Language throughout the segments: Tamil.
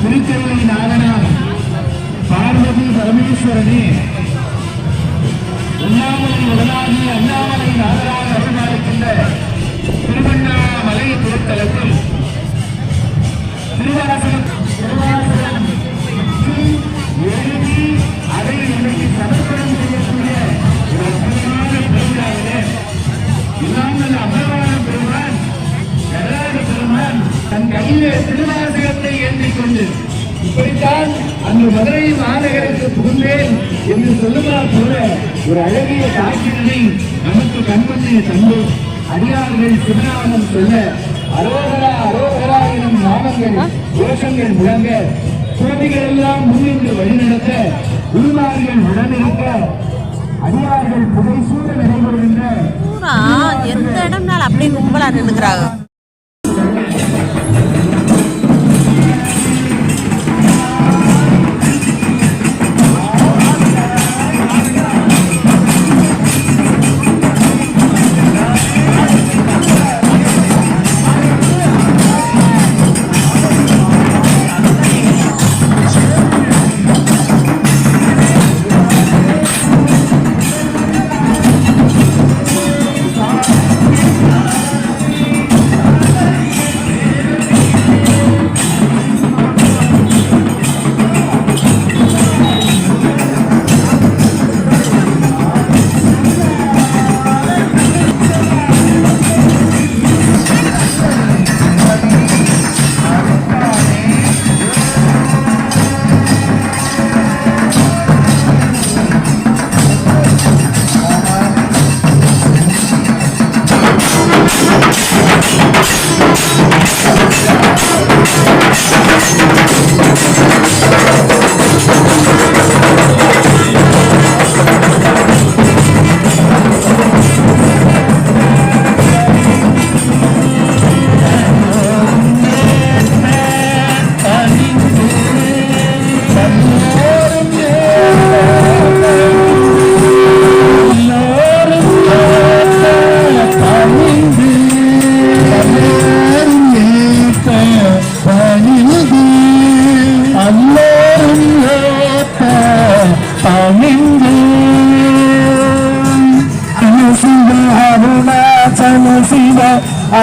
திருச்செல்வி நாகனார் பார்வதி பரமேஸ்வரனே உண்ணாமலை உடலாகி அண்ணாமலை நாகராக திருவண்ணாமலை திருத்தலத்தில் திருவாசனம் திருவாரூர் கையிலே திருவாசகத்தை ஏந்திக்கொண்டு இப்படித்தான் அந்த மதுரை மாநகருக்கு புகுந்தேன் என்று சொல்லுவார் போல ஒரு அழகிய காட்சியினை நமக்கு கண்மணியை தந்து அடியார்கள் திருநாமம் சொல்ல அரோகரா அரோகரா எனும் நாமங்கள் கோஷங்கள் முழங்க குழந்தைகள் எல்லாம் முன்னின்று வழிநடத்த குருமார்கள் உடனிருக்க அடியார்கள் புகைசூழ நடைபெறுகின்ற எந்த இடம்னாலும் அப்படியே கும்பலா நின்னுக்கிறாங்க?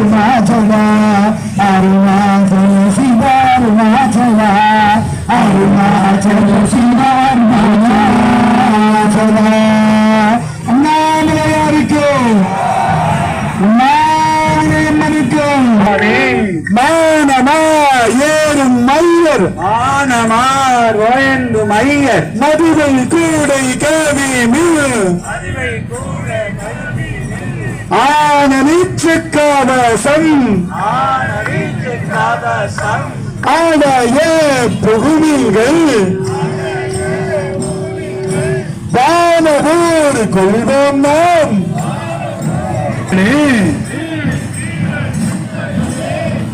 அருணாச்சல அருணாச்சல சிவ அருணாச்சல அருணாச்சல சிவ அருணாச்சல. அண்ணாமலையாருக்கும் அண்ணாமலையம்மனுக்கும் மானமா ஏறும் மையர் ஆனமார் ஓயந்து மையர் மதுரை கூடை கவி மிகு ஆனமிச்சு கவசம் ஆடைய புகுமிங்கள் கொள்வோம் நாம்.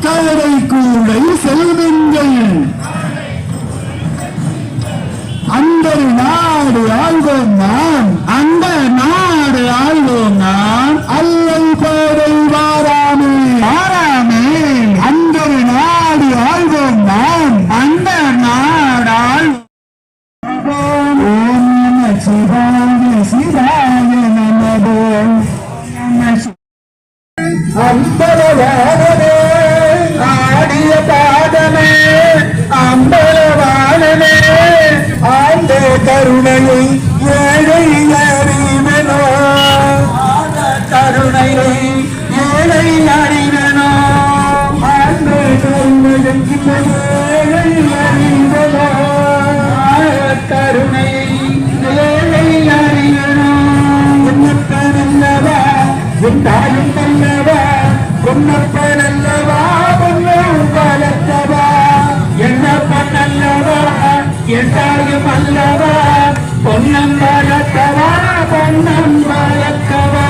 கவலை கூடை செல்வங்கள். அந்த நாடு ஆள்வோம் நாம். அந்த நாடு ஆள்வோம் நாம். ஏழை ஏழை அறிவனோ அன்பு கருமதற்கு ஏழை அறிவனோ கருணை ஏழை அறிவனோ உன்னப்பனல்லவா உன் தாயும் நல்லவா உன்னப்பனல்லவா உன்னும் வளர்த்தவா என்னப்பனல்லவா என் தாயும் அல்லவா பொன்னம் வளர்த்தவா பொன்னம் வளர்த்தவா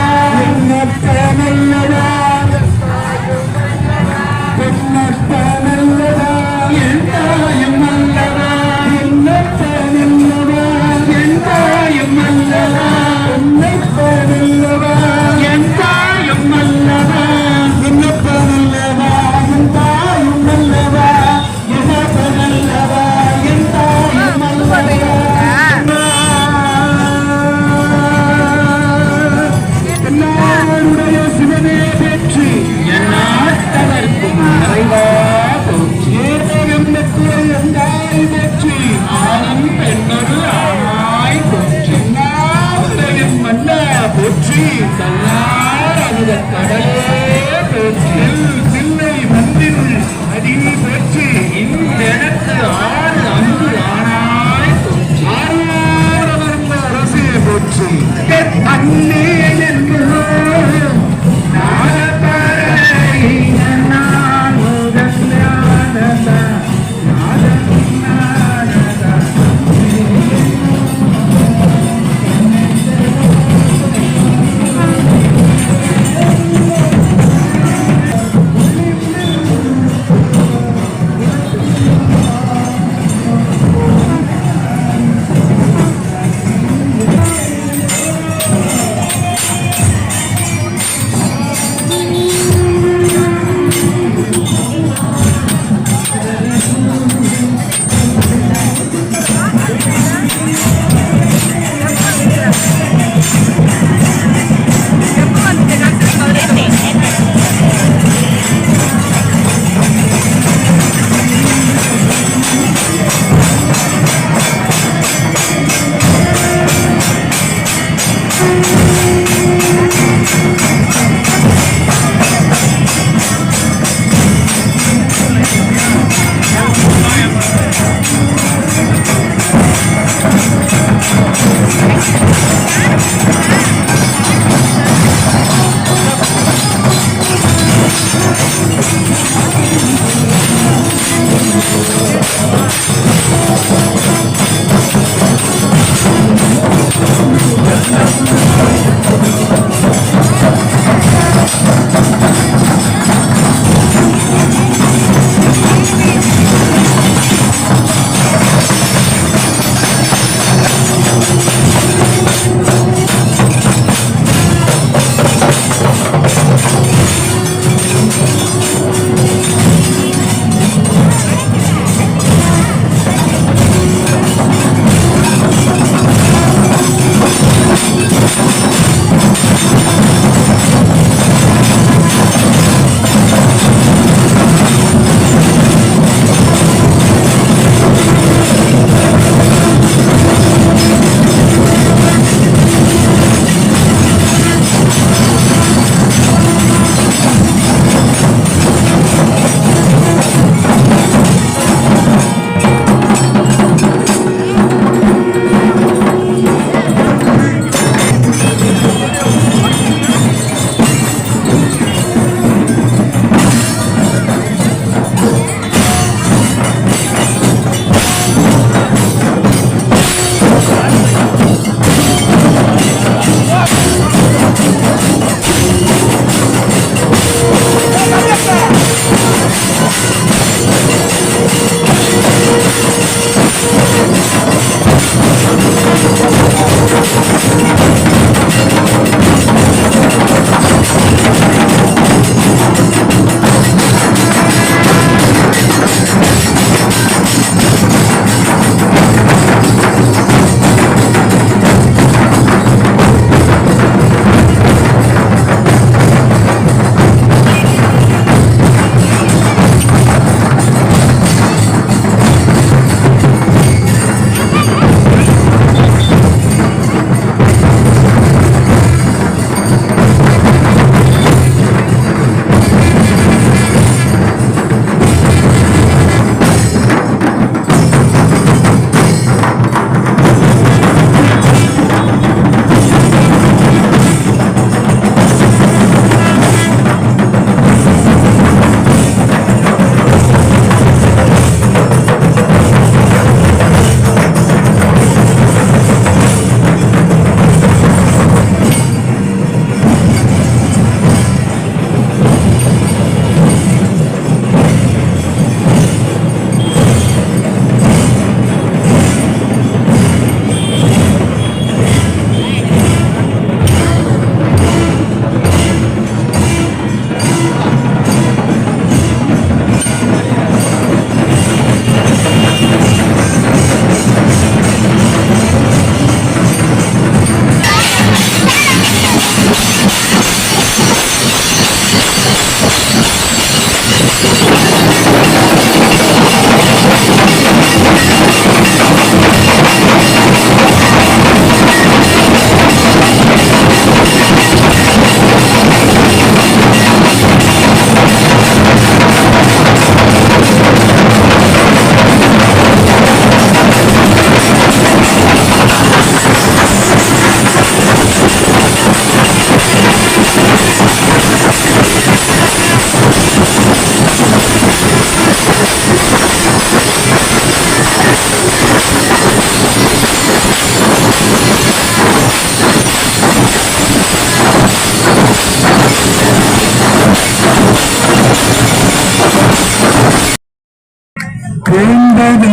பூண்டது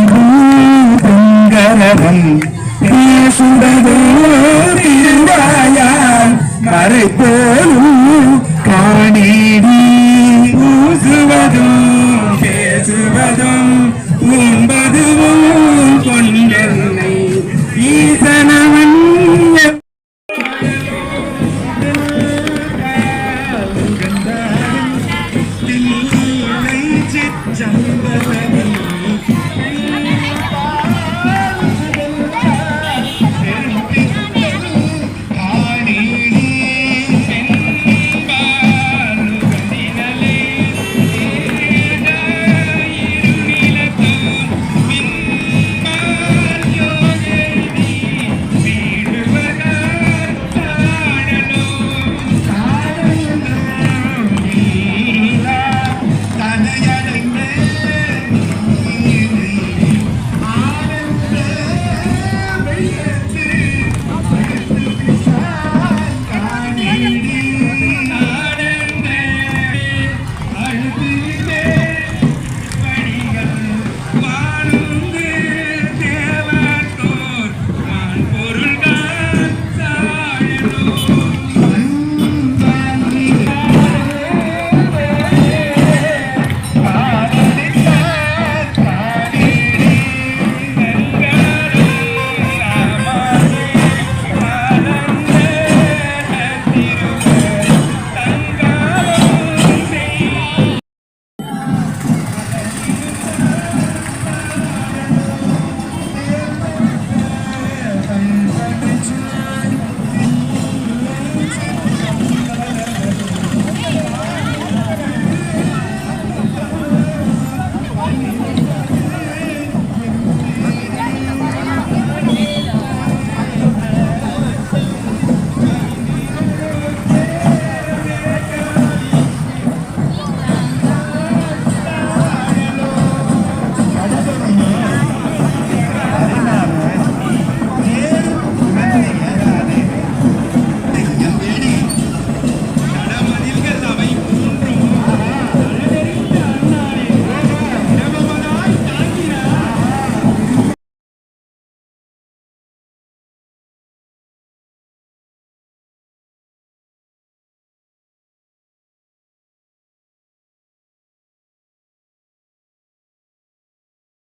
பூங்கரவம் பேசுடதோ திருவாயால் கரை போலும் காணீடி. பூசுவதும் பேசுவதும் உண்பதுவும்